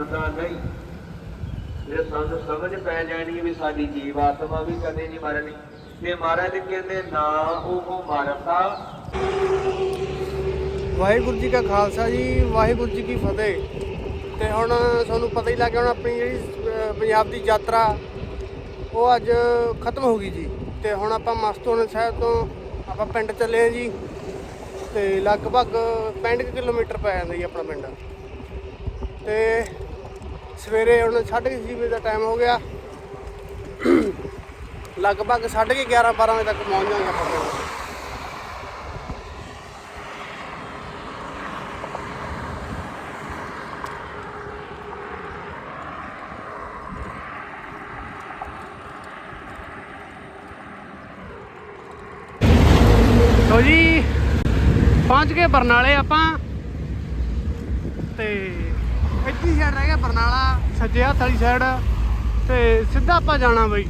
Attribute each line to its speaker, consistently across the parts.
Speaker 1: ਮਰਦਾ ਨਹੀਂ। ਜੇ ਸਾਨੂੰ ਸਮਝ ਪੈ ਜਾਣੀ ਵੀ ਸਾਡੀ ਜੀਵ ਆਤਮਾ ਵੀ ਕਦੇ ਨਹੀਂ ਮਰਨੀ। ਤੇ ਮਹਾਰਾਜ ਕਹਿੰਦੇ ਨਾ, ਉਹ ਮਰਦਾ।
Speaker 2: ਵਾਹਿਗੁਰੂ ਜੀ ਕਾ ਖਾਲਸਾ ਜੀ, ਵਾਹਿਗੁਰੂ ਜੀ ਕੀ ਫਤਿਹ। ਤੇ ਹੁਣ ਸਾਨੂੰ ਪਤਾ ਹੀ ਲੱਗ ਗਿਆ ਹੁਣ ਆਪਣੀ ਜਿਹੜੀ ਪੰਜਾਬ ਦੀ ਯਾਤਰਾ, ਉਹ ਅੱਜ ਖਤਮ ਹੋ ਗਈ ਜੀ। ਤੇ ਹੁਣ ਆਪਾਂ ਮਸਤੋਨ ਸਾਹਿਬ ਤੋਂ ਆਪਾਂ ਪਿੰਡ ਚੱਲੇ ਆ ਜੀ। ਤੇ ਲਗਭਗ 65 ਕੁ ਕਿਲੋਮੀਟਰ ਪੈ ਜਾਂਦਾ ਜੀ ਆਪਣਾ ਪਿੰਡ। ਤੇ ਸਵੇਰੇ ਹੁਣ 6:30 ਵਜੇ ਦਾ ਟਾਈਮ ਹੋ ਗਿਆ। ਲਗਭਗ 11:30 12 ਵਜੇ ਤੱਕ ਪਹੁੰਚ ਜਾਵਾਂਗੇ ਆਪਾਂ ਲੋ ਜੀ, ਪਹੁੰਚ ਗਏ ਬਰਨਾਲੇ ਆਪਾਂ। ਤੇ ਇੱਥੇ ਸਾਈਡ ਰਹਿ ਗਿਆ ਬਰਨਾਲਾ, ਸੱਜੇ ਹੱਥ ਵਾਲੀ ਸਾਈਡ ਤੇ ਸਿੱਧਾ ਆਪਾਂ ਜਾਣਾ ਬਈ।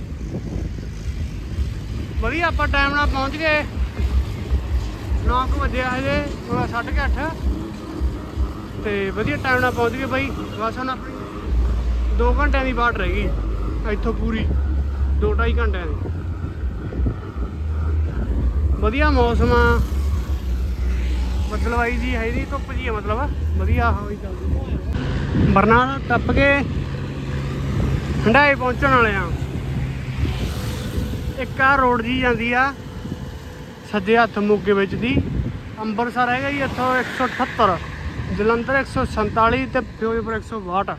Speaker 2: ਵਧੀਆ ਆਪਾਂ ਟਾਈਮ ਨਾਲ ਪਹੁੰਚ ਗਏ। 9 ਵਜੇ ਹਜੇ ਉਹ ਸਾਢੇ ਕੁ ਅੱਠ। ਤੇ ਵਧੀਆ ਟਾਈਮ ਨਾਲ ਪਹੁੰਚ ਗਏ ਬਈ। ਬਸ ਹੁਣ ਆਪਣੀ 2 ਘੰਟਿਆਂ ਦੀ ਬਾਟ ਰਹਿ ਗਈ। ਇੱਥੋਂ ਪੂਰੀ 2.5 ਘੰਟਿਆਂ ਦੀ। ਵਧੀਆ ਮੌਸਮ ਆ। ਬੱਦਲਵਾਈ ਜੀ, ਹੈ ਨਹੀਂ, ਧੁੱਪ ਜੀ ਆ ਮਤਲਬ। ਵਧੀਆ। ਹਵਾ ਹੀ ਚੱਲਦੀ ਬਰਨਾਲਾ ਟੱਪ ਕੇ ਹੰਡਾਏ ਪਹੁੰਚਣ ਵਾਲੇ ਆ। ਇੱਕ ਆ ਰੋਡ ਜੀ ਜਾਂਦੀ ਆ, ਸੱਜੇ ਹੱਥ ਮੋਗੇ ਵਿੱਚ ਦੀ। ਅੰਮ੍ਰਿਤਸਰ ਹੈਗਾ ਜੀ ਇੱਥੋਂ 178 ਜਲੰਧਰ 147 ਤੇ ਫਿਰੋਜ਼ਪੁਰ 162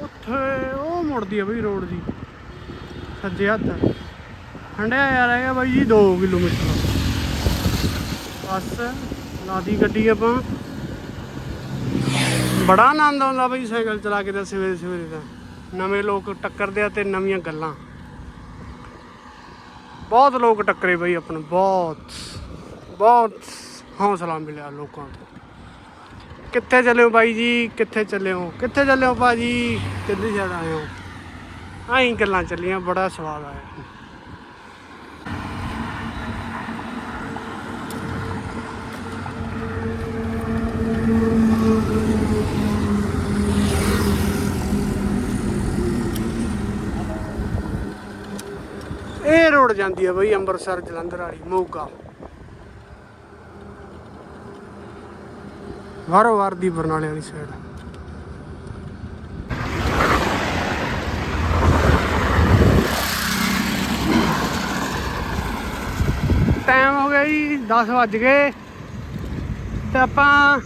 Speaker 2: ਉੱਥੇ ਉਹ ਮੁੜਦੀ ਆ ਬਈ ਰੋਡ ਦੀ ਸੱਜੇ ਹੱਥ। ਹੰਡਿਆ ਯਾਰ ਹੈਗਾ ਬਾਈ ਜੀ 2 ਕਿਲੋਮੀਟਰ। ਬਸ, ਲਾਦੀ ਗੱਡੀ ਆਪਾਂ। ਬੜਾ ਆਨੰਦ ਆਉਂਦਾ ਬਈ ਸਾਈਕਲ ਚਲਾ ਕੇ ਤਾਂ ਸਵੇਰੇ ਸਵੇਰੇ ਦਾ ਨਵੇਂ ਲੋਕ ਟੱਕਰਦੇ ਆ ਤੇ ਨਵੀਆਂ ਗੱਲਾਂ। ਬਹੁਤ ਲੋਕ ਟੱਕਰੇ ਬਈ ਆਪਾਂ ਨੂੰ ਬਹੁਤ ਬਹੁਤ ਹੌਸਲਾ ਮਿਲਿਆ ਲੋਕਾਂ ਤੋਂ। ਕਿੱਥੇ ਚੱਲੇ ਹੋ ਬਾਈ ਜੀ? ਕਿੱਥੇ ਚੱਲੇ ਹੋ? ਕਿੱਥੇ ਚੱਲੇ ਹੋ ਬਾਜੀ ਕਿੱਥੇ ਜਾ ਆਏ ਹੋ? ਆਹੀਂ ਗੱਲਾਂ ਚੱਲੀਆਂ, ਬੜਾ ਸਵਾਦ ਆਇਆ। ਇਹ ਰੋਡ ਜਾਂਦੀ ਹੈ ਬਈ ਅੰਮ੍ਰਿਤਸਰ, ਜਲੰਧਰ ਵਾਲੀ, ਮੋਗਾ। ਵਾਰੋ ਵਾਰ ਦੀ ਬਰਨਾਲੇ ਵਾਲੀ ਸਾਈਡ ਟਾਈਮ ਹੋ ਗਿਆ ਜੀ 10 ਵੱਜ ਗਏ ਤੇ ਆਪਾਂ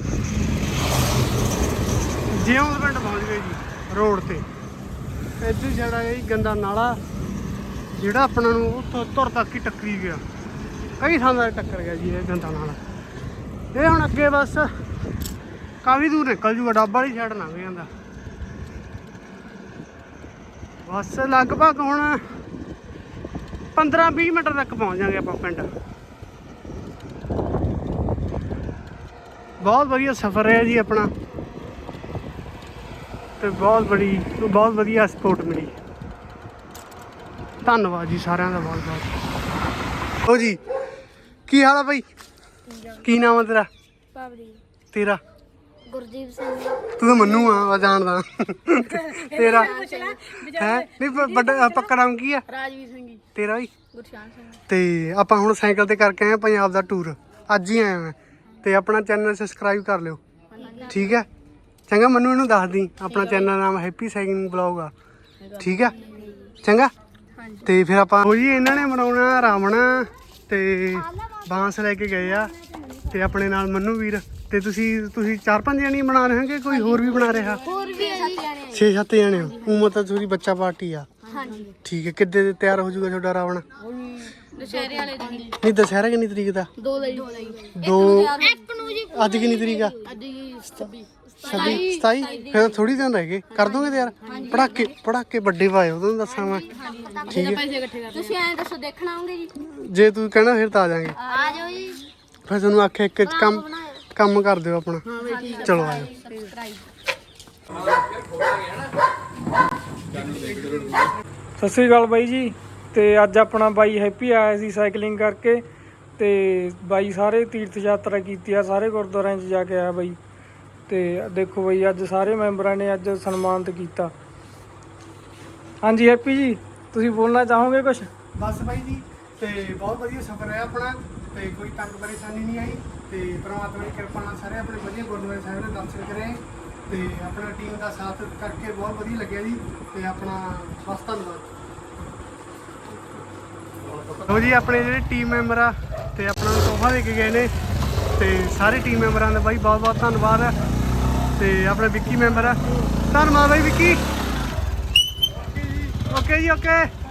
Speaker 2: ਜਿਉਂਦ ਪਿੰਡ ਪਹੁੰਚ ਗਏ ਜੀ ਰੋਡ ਤੇ। ਇੱਧਰ ਜਿਹੜਾ ਹੈ ਜੀ ਗੰਦਾ ਨਾਲਾ। ਜਿਹੜਾ ਆਪਣਾ ਨੂੰ ਉੱਥੋਂ ਤੁਰ ਤੱਕ ਹੀ ਟੱਕਰੀ ਗਿਆ। ਕਈ ਥਾਂ ਦਾ ਟੱਕਰ ਗਿਆ ਜੀ ਇਹ ਗੰਦਾ ਨਾਲ। ਇਹ ਹੁਣ ਅੱਗੇ ਬਸ ਕਾਫੀ ਦੂਰ ਨਿਕਲ ਜੂਗਾ, ਡੱਬ ਵਾਲੀ ਸਾਈਡ ਲੰਘ ਜਾਂਦਾ। ਬਸ ਲਗਭਗ ਹੁਣ 15-20 ਮਿੰਟ ਤੱਕ ਪਹੁੰਚ ਜਾਾਂਗੇ ਆਪਾਂ ਪਿੰਡ। ਬਹੁਤ ਵਧੀਆ ਸਫ਼ਰ ਰਿਹਾ ਜੀ ਆਪਣਾ। ਤੇ ਬਹੁਤ ਬੜੀ ਬਹੁਤ ਵਧੀਆ ਸਪੋਰਟ ਮਿਲੀ। ਧੰਨਵਾਦ ਜੀ ਸਾਰਿਆਂ ਦਾ ਬਹੁਤ ਬਹੁਤ। ਹੋ ਜੀ ਕੀ ਹਾਲ ਆ ਬਾਈ? ਕੀ ਨਾਮ ਆ ਤੇਰਾ?
Speaker 3: ਪਾਵਰੀ
Speaker 2: ਤੇਰਾ?
Speaker 3: ਗੁਰਦੀਪ ਸਿੰਘ।
Speaker 2: ਤੂੰ ਤਾਂ ਮੰਨੂ ਆ ਮੈਂ ਜਾਣਦਾ। ਤੇਰਾ? ਹੈ? ਨਹੀਂ ਵੱਡਾ ਪੱਕਾ ਨਾਮ ਕੀ ਆ?
Speaker 3: ਰਾਜਵੀਰ ਸਿੰਘ ਜੀ।
Speaker 2: ਤੇਰਾ ਵੀ?
Speaker 3: ਗੁਰਸ਼ਾਨ ਸਿੰਘ।
Speaker 2: ਤੇ ਆਪਾਂ ਹੁਣ ਸਾਈਕਲ ਤੇ ਕਰਕੇ ਆਏ ਆ ਪੰਜਾਬ ਦਾ ਟੂਰ। ਅੱਜ ਹੀ ਆਇਆ ਮੈਂ। ਤੇ ਆਪਣਾ ਚੈਨਲ ਸਬਸਕ੍ਰਾਈਬ ਕਰ ਲਿਓ। ਠੀਕ ਹੈ ਚੰਗਾ ਮੈਨੂੰ ਇਹਨੂੰ ਦੱਸ ਦੀ। ਆਪਣਾ ਚੈਨਲ ਨਾਮ ਹੈਪੀ ਸਾਈਕਲਿੰਗ ਬਲੌਗ ਆ। ਠੀਕ ਹੈ ਚੰਗਾ? ਤੇ ਫਿਰ ਆਪਾਂ ਉਹ ਜੀ ਇਹਨਾਂ ਨੇ ਬਣਾਉਣਾ ਰਾਵਣ ਤੇ ਬਾਂਸ ਲੈ ਕੇ ਗਏ ਆ ਤੇ ਆਪਣੇ ਨਾਲ ਮੰਨੂ ਵੀਰ ਤੇ ਤੁਸੀਂ ਤੁਸੀਂ ਚਾਰ ਪੰਜ ਜਣੇ ਬਣਾ ਰਹੇ ਹੋ ਕਿ ਕੋਈ ਹੋਰ ਵੀ ਬਣਾ ਰਿਹਾ?
Speaker 3: ਹੋਰ ਵੀ ਹੈ ਜੀ।
Speaker 2: 6-7 ਜਣੇ ਹੋ। ਉਮਰ ਤਾਂ ਤੁਸੀਂ ਬੱਚਾ ਪਾਰਟੀ ਆ।
Speaker 3: ਹਾਂਜੀ।
Speaker 2: ਠੀਕ ਹੈ ਕਿੱਦੇ ਦੇ ਤਿਆਰ ਹੋ ਜਾਊਗਾ ਤੁਹਾਡਾ ਰਾਵਣ?
Speaker 3: ਦੁਸ਼ਹਿਰੇ ਵਾਲੇ ਦਿਨ।
Speaker 2: ਨਹੀਂ ਦੁਸਹਿਰਾ ਕਿੰਨੀ ਤਰੀਕ ਦਾ?
Speaker 3: ਦੋ ਲਈ।
Speaker 2: ਦੋ
Speaker 3: ਇੱਕ ਨੂੰ ਜੀ
Speaker 2: ਅੱਜ ਕਿੰਨੀ ਤਰੀਕ ਆ?
Speaker 3: ਅੱਜ ਜੀ 26
Speaker 2: 26 27 ਫਿਰ ਥੋੜੀ ਦਿਨ ਰਹਿ ਗਏ ਕਰ ਦੋਗੇ ਤਿਆਰ? ਪੜਾਕੇ ਪੜਾਕੇ ਵੱਡੇ ਪਾਏ ਉਹ ਤੁਹਾਨੂੰ ਦੱਸਾਂ ਮੈਂ। ਠੀਕ ਹੈ।
Speaker 3: ਪੈਸੇ ਇਕੱਠੇ ਕਰ ਤੁਸੀਂ ਐਂ ਦੱਸੋ ਦੇਖਣ ਆਉਂਗੇ ਜੀ?
Speaker 2: ਜੇ ਤੂੰ ਕਹਿਣਾ ਫਿਰ ਤਾਂ ਆ ਜਾਾਂਗੇ।
Speaker 3: ਆ ਜਾਓ ਜੀ।
Speaker 2: ਫਿਰ ਤੁਹਾਨੂੰ ਆਖਿਆ ਇੱਕ ਕੰਮ ਕੰਮ ਕਰ ਦਿਓ ਆਪਣਾ।
Speaker 3: ਹਾਂ ਬਈ ਠੀਕ
Speaker 2: ਚਲੋ ਆਜੋ
Speaker 3: ਸਬਸਕ੍ਰਾਈਬ।
Speaker 4: ਸਤਿ ਸ੍ਰੀ ਅਕਾਲ ਬਾਈ ਜੀ। ਤੇ ਅੱਜ ਆਪਣਾ ਬਾਈ ਹੈਪੀ ਆਇਆ ਸੀ ਸਾਈਕਲਿੰਗ ਕਰਕੇ। ਤੇ ਬਾਈ ਸਾਰੇ ਤੀਰਥ ਯਾਤਰਾ ਕੀਤੀ ਆ ਸਾਰੇ ਗੁਰਦੁਆਰਿਆਂ 'ਚ ਜਾ ਕੇ ਆਇਆ ਬਾਈ। ਤੇ ਦੇਖੋ ਬਈ, ਅੱਜ ਸਾਰੇ ਮੈਂਬਰਾਂ ਨੇ ਅੱਜ ਸਨਮਾਨਿਤ ਕੀਤਾ। ਹਾਂਜੀ, ਹੈਪੀ ਜੀ, ਤੁਸੀਂ ਬੋਲਣਾ ਚਾਹੋਗੇ ਕੁਝ
Speaker 2: ਬਸ ਬਾਈ ਜੀ, ਤੇ ਬਹੁਤ ਵਧੀਆ ਸਫ਼ਰ ਰਿਹਾ ਆਪਣਾ, ਤੇ ਕੋਈ ਤੰਗ ਪਰੇਸ਼ਾਨੀ ਨਹੀਂ ਆਈ, ਤੇ ਪ੍ਰਮਾਤਮਾ ਦੀ ਕਿਰਪਾ ਨਾਲ ਸਾਰੇ ਆਪਣੇ ਵਧੀਆ ਗੁਰਦੁਆਰੇ ਸਾਹਿਬ ਦੇ ਦਰਸ਼ਨ ਕਰੇ, ਤੇ ਆਪਣਾ ਟੀਮ ਦਾ ਸਾਥ ਕਰਕੇ ਬਹੁਤ ਵਧੀਆ ਲੱਗਿਆ ਜੀ, ਤੇ ਆਪਣਾ ਬਸ ਧੰਨਵਾਦ। ਲੋ ਜੀ, ਆਪਣੇ ਜਿਹੜੇ ਟੀਮ ਮੈਂਬਰ ਆ, ਤੇ ਆਪਣਾ ਤੋਹਫਾ ਦੇ ਕੇ ਗਏ ਨੇ, ਤੇ ਸਾਰੇ ਟੀਮ ਮੈਂਬਰਾਂ ਦਾ ਬਾਈ ਬਹੁਤ ਬਹੁਤ ਧੰਨਵਾਦ ਹੈ ਤੇ ਆਪਣਾ ਵਿੱਕੀ ਮੈਂਬਰ ਆ। ਧੰਨਵਾਦ ਬਾਈ ਵਿੱਕੀ। Okay ji okay.